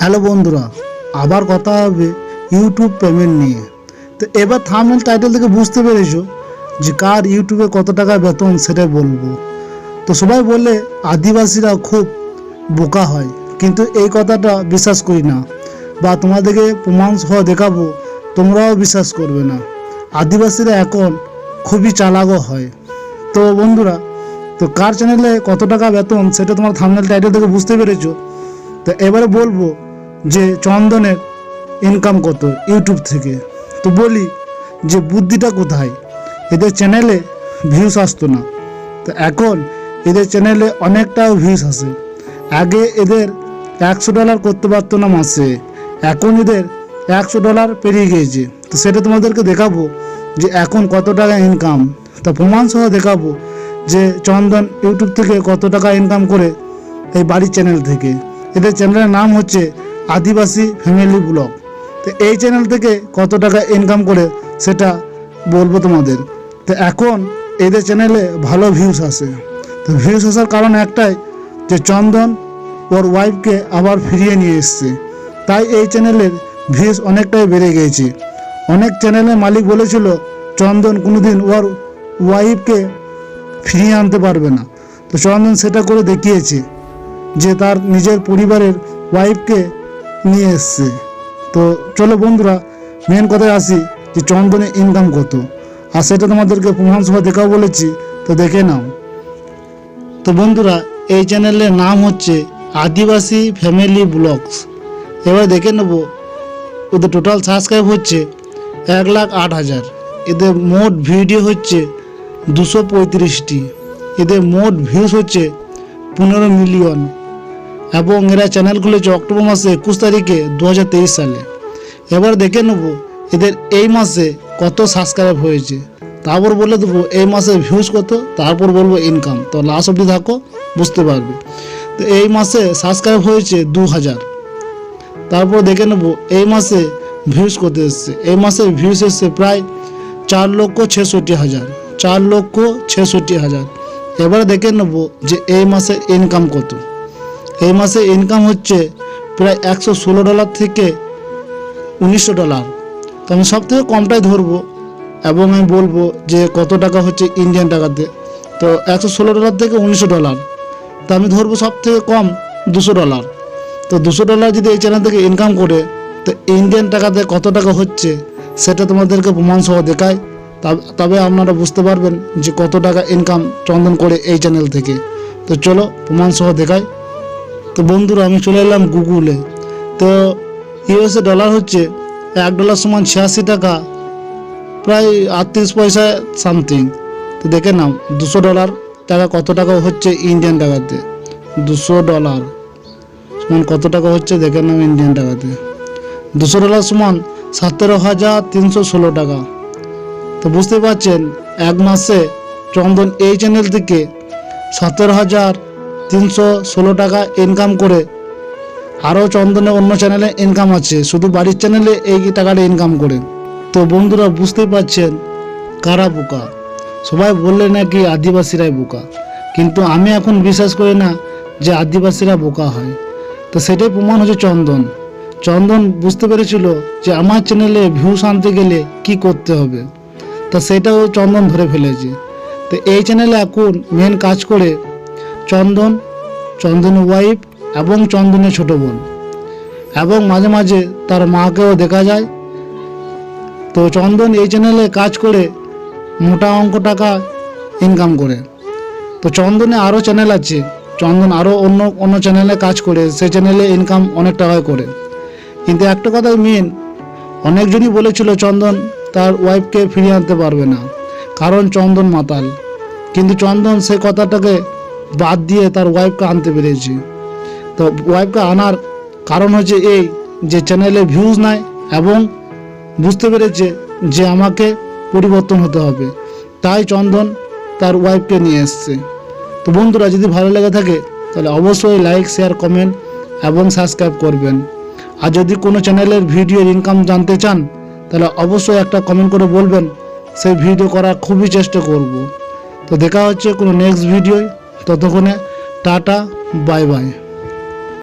Hello বন্ধুরা, আবার কথা হবে ইউটিউব পেমেন্ট নিয়ে। তো এবার থামনেল টাইটেল থেকে বুঝতে পেরেছ যে কার ইউটিউবে কত টাকা বেতন সেটাই বলব। তো সবাই বলে আদিবাসীরা খুব বোকা হয়, কিন্তু এই কথাটা বিশ্বাস করি না। বা তোমাদেরকে প্রমাণ সহ দেখাবো, তোমরাও বিশ্বাস করবে না। আদিবাসীরা এখন খুবই চালাকও হয়। তো বন্ধুরা, তো কার চ্যানেলে কত টাকা বেতন সেটা তোমার থামনেল টাইটেল থেকে বুঝতে পেরেছ? তো এবারে বলব যে চন্দনের ইনকাম কত ইউটিউব থেকে। তো বলি যে বুদ্ধিটা কোথায়? এদের চ্যানেলে ভিউস আসতো না। তো এখন এদের চ্যানেলে অনেকটাও ভিউস আসে আগে এদের একশো ডলার করতে পারতো না মাসে। এখন এদের একশো ডলার পেরিয়ে গিয়েছে। তো সেটা তোমাদেরকে দেখাবো যে এখন কত টাকা ইনকাম তা প্রমাণ সহ দেখাবো যে চন্দন ইউটিউব থেকে কত টাকা ইনকাম করে এই বাড়ির চ্যানেল থেকে। এদের চ্যানেলের নাম হচ্ছে আদিবাসী ফ্যামিলি ব্লগ তো এই চ্যানেল থেকে কত টাকা ইনকাম করে সেটা বলব তোমাদের। তো এখন এদের চ্যানেলে ভালো ভিউস আসে। তো ভিউস আসার কারণ একটাই যে চন্দন ওর ওয়াইফকে আবার ফিরিয়ে নিয়ে এসছে। তাই এই চ্যানেলের ভিউস অনেকটাই বেড়ে গিয়েছে। অনেক চ্যানেলের মালিক বলেছিল, চন্দন কোনোদিন ওর ওয়াইফকে ফিরিয়ে আনতে পারবে না। তো চন্দন সেটা করে দেখিয়েছে যে তার নিজের পরিবারের ওয়াইফকে নিয়ে এসছে। তো চলো বন্ধুরা মেন কথায় আসি যে চন্দনের ইনকাম কত। আর সেটা তোমাদেরকে প্রমাণ সভা দেখাও বলেছি, তো দেখে নাও। তো বন্ধুরা, এই চ্যানেলের নাম হচ্ছে আদিবাসী ফ্যামিলি ব্লগস। এবার দেখে নেব, ওদের টোটাল সাবস্ক্রাইব হচ্ছে এক লাখ আট হাজার। এদের মোট ভিডিও হচ্ছে দুশো পঁয়ত্রিশটি। এদের মোট ভিউস হচ্ছে পনেরো মিলিয়ন এবং এরা চ্যানেল খুলেছে অক্টোবর মাসে একুশ তারিখে দু হাজার তেইশ সালে। এবার দেখে নেব এদের এই মাসে কত সাবস্ক্রাইব হয়েছে। তারপর বলে দেবো এই মাসে ভিউজ কত, তারপর বলব ইনকাম তো লাস্ট অবধি থাকো, বুঝতে পারবে। তো এই মাসে সাবস্ক্রাইব হয়েছে দু হাজার তারপর দেখে নেব এই মাসে ভিউজ কত এসছে। এই মাসে ভিউজ এসছে প্রায় চার লক্ষ ছেষট্টি হাজার। চার লক্ষ ছেষট্টি হাজার। এবারে দেখে নেব যে এই মাসের ইনকাম কত। এই মাসে ইনকাম হচ্ছে প্রায় একশো ষোলো ডলার থেকে উনিশশো ডলার তো আমি সব থেকে কমটাই ধরবো এবং আমি বলব যে কত টাকা হচ্ছে ইন্ডিয়ান টাকাতে। তো একশো ষোলো ডলার থেকে উনিশশো ডলার তো আমি ধরবো সব থেকে কম দুশো ডলার তো দুশো ডলার যদি এই চ্যানেল থেকে ইনকাম করে, তো ইন্ডিয়ান টাকাতে কত টাকা হচ্ছে সেটা তোমাদেরকে প্রমাণ সহ দেখায়। তবে আপনারা বুঝতে পারবেন যে কত টাকা ইনকাম চন্দন করে এই চ্যানেল থেকে। তো চলো প্রমাণ সহ দেখায়। তো বন্ধুরা, আমি চলে এলাম গুগলে তো ইউএসএ ডলার হচ্ছে এক ডলার সমান ছিয়াশি টাকা, প্রায় আটত্রিশ পয়সা সামথিং তো দেখে নাও, দুশো ডলার টাকা কত টাকা হচ্ছে ইন্ডিয়ান টাকাতে? দুশো ডলার সমান কত টাকা হচ্ছে দেখে নাও ইন্ডিয়ান টাকাতে। দুশো ডলার সমান সতেরো হাজার তিনশো ষোলো টাকা। তো বুঝতে পারছেন, এক মাসে চন্দন এই চ্যানেল থেকে সতেরো হাজার তিনশো ষোলো টাকা ইনকাম করে। আরও চন্দনে অন্য চ্যানেলে ইনকাম আছে, শুধু বাড়ির চ্যানেলে এই টাকাটা ইনকাম করে। তো বন্ধুরা, বুঝতেই পারছেন কারা বোকা? সবাই বললে নাকি আদিবাসীরাই বোকা। কিন্তু আমি এখন বিশ্বাস করি না যে আদিবাসীরা বোকা হয়। তো সেটাই প্রমাণ হচ্ছে চন্দন। চন্দন বুঝতে পেরেছিল যে আমার চ্যানেলে ভিউস আনতে গেলে কি করতে হবে। তা সেটাও চন্দন ধরে ফেলেছে। তো এই চ্যানেলে এখন মেন কাজ করে চন্দন, চন্দনের ওয়াইফ এবং চন্দনের ছোট বোন। এবং মাঝে মাঝে তার মাকেও দেখা যায়। তো চন্দন এই চ্যানেলে কাজ করে মোটা অঙ্ক টাকা ইনকাম করে। তো চন্দনে আরও চ্যানেল আছে। চন্দন আরও অন্য অন্য চ্যানেলে কাজ করে। সেই চ্যানেলে ইনকাম অনেক টাকায় করে। কিন্তু একটা কথা মেন অনেকজনই বলেছিল চন্দন তার ওয়াইফকে ফিরিয়ে আনতে পারবে না। কারণ চন্দন মাতাল। কিন্তু চন্দন সে কথাটাকে বাদ দিয়ে তার ওয়াইফকে আনতে পেরেছে। তো ওয়াইফকে আনার কারণ হচ্ছে এই যে চ্যানেলে ভিউজ নাই এবং বুঝতে পেরেছে যে আমাকে পরিবর্তন হতে হবে। তাই চন্দন তার ওয়াইফকে নিয়ে এসছে। তো বন্ধুরা, যদি ভালো লেগে থাকে, তাহলে অবশ্যই লাইক শেয়ার কমেন্ট এবং সাবস্ক্রাইব করবেন। আর যদি কোনো চ্যানেলের ভিডিওর ইনকাম জানতে চান, তাহলে অবশ্যই একটা কমেন্ট করে বলবেন। সেই ভিডিও করার খুবই চেষ্টা করব। তো দেখা হচ্ছে কোনো নেক্সট ভিডিওয় ততক্ষণে টাটা বাই বাই।